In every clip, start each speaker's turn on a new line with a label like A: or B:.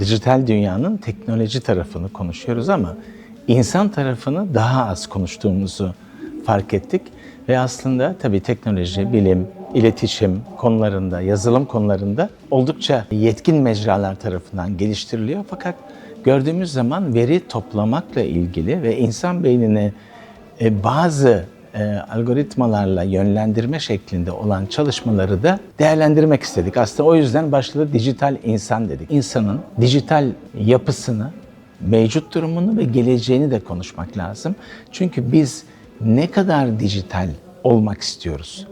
A: Dijital dünyanın teknoloji tarafını konuşuyoruz ama insan tarafını daha az konuştuğumuzu fark ettik. Ve aslında tabii teknoloji, bilim, iletişim konularında, yazılım konularında oldukça yetkin mecralar tarafından geliştiriliyor. Fakat gördüğümüz zaman veri toplamakla ilgili ve insan beynini e, bazı e, algoritmalarla yönlendirme şeklinde olan çalışmaları da değerlendirmek istedik. Aslında o yüzden başladı dijital insan dedik. İnsanın dijital yapısını, mevcut durumunu ve geleceğini de konuşmak lazım. Çünkü biz ne kadar dijital olmak istiyoruz?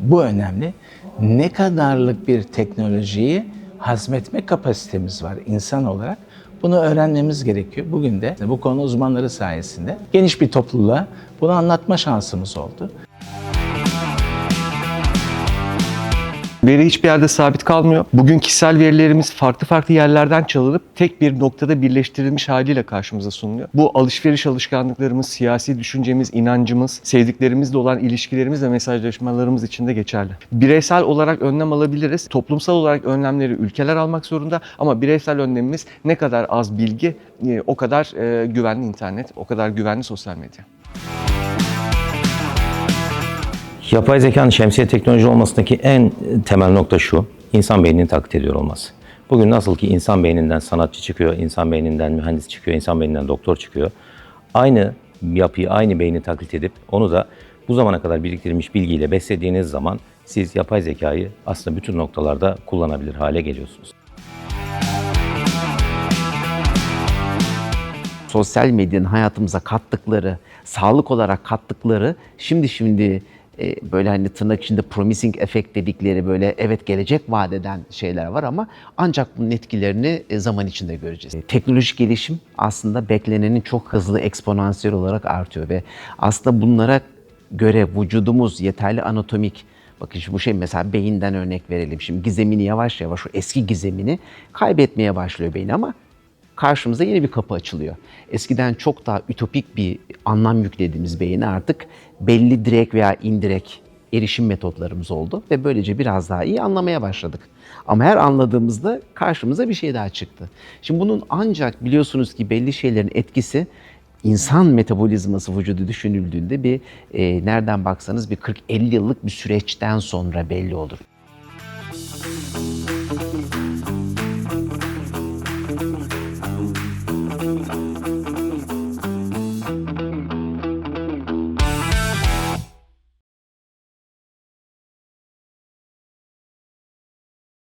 A: Bu önemli. Ne kadarlık bir teknolojiyi hazmetme kapasitemiz var insan olarak? Bunu öğrenmemiz gerekiyor. Bugün de bu konu uzmanları sayesinde geniş bir topluluğa bunu anlatma şansımız oldu.
B: Veri hiçbir yerde sabit kalmıyor. Bugün kişisel verilerimiz farklı farklı yerlerden çalınıp tek bir noktada birleştirilmiş haliyle karşımıza sunuluyor. Bu alışveriş alışkanlıklarımız, siyasi düşüncemiz, inancımız, sevdiklerimizle olan ilişkilerimiz ve mesajlaşmalarımız için de geçerli. Bireysel olarak önlem alabiliriz. Toplumsal olarak önlemleri ülkeler almak zorunda ama bireysel önlemimiz ne kadar az bilgi, e, o kadar e, güvenli internet, o kadar güvenli sosyal medya.
C: Yapay zekanın şemsiye teknoloji olmasındaki en temel nokta şu, insan beynini taklit ediyor olması. Bugün nasıl ki insan beyninden sanatçı çıkıyor, insan beyninden mühendis çıkıyor, insan beyninden doktor çıkıyor. Aynı yapıyı, aynı beyni taklit edip onu da bu zamana kadar biriktirilmiş bilgiyle beslediğiniz zaman siz yapay zekayı aslında bütün noktalarda kullanabilir hale geliyorsunuz.
D: sosyal medyanın hayatımıza kattıkları, sağlık olarak kattıkları şimdi şimdi e, böyle hani tırnak içinde promising efekt dedikleri böyle evet gelecek vaat eden şeyler var ama ancak bunun etkilerini e, zaman içinde göreceğiz. E, Teknolojik gelişim aslında beklenenin çok hızlı eksponansiyel olarak artıyor ve aslında bunlara göre vücudumuz yeterli anatomik Bakın şimdi bu şey mesela beyinden örnek verelim. Şimdi gizemini yavaş yavaş o eski gizemini kaybetmeye başlıyor beyin ama karşımıza yeni bir kapı açılıyor. Eskiden çok daha ütopik bir anlam yüklediğimiz beyine artık belli direk veya indirek erişim metotlarımız oldu ve böylece biraz daha iyi anlamaya başladık. Ama her anladığımızda karşımıza bir şey daha çıktı. Şimdi bunun ancak biliyorsunuz ki belli şeylerin etkisi insan metabolizması vücudu düşünüldüğünde bir e, nereden baksanız bir 40-50 yıllık bir süreçten sonra belli olur. Müzik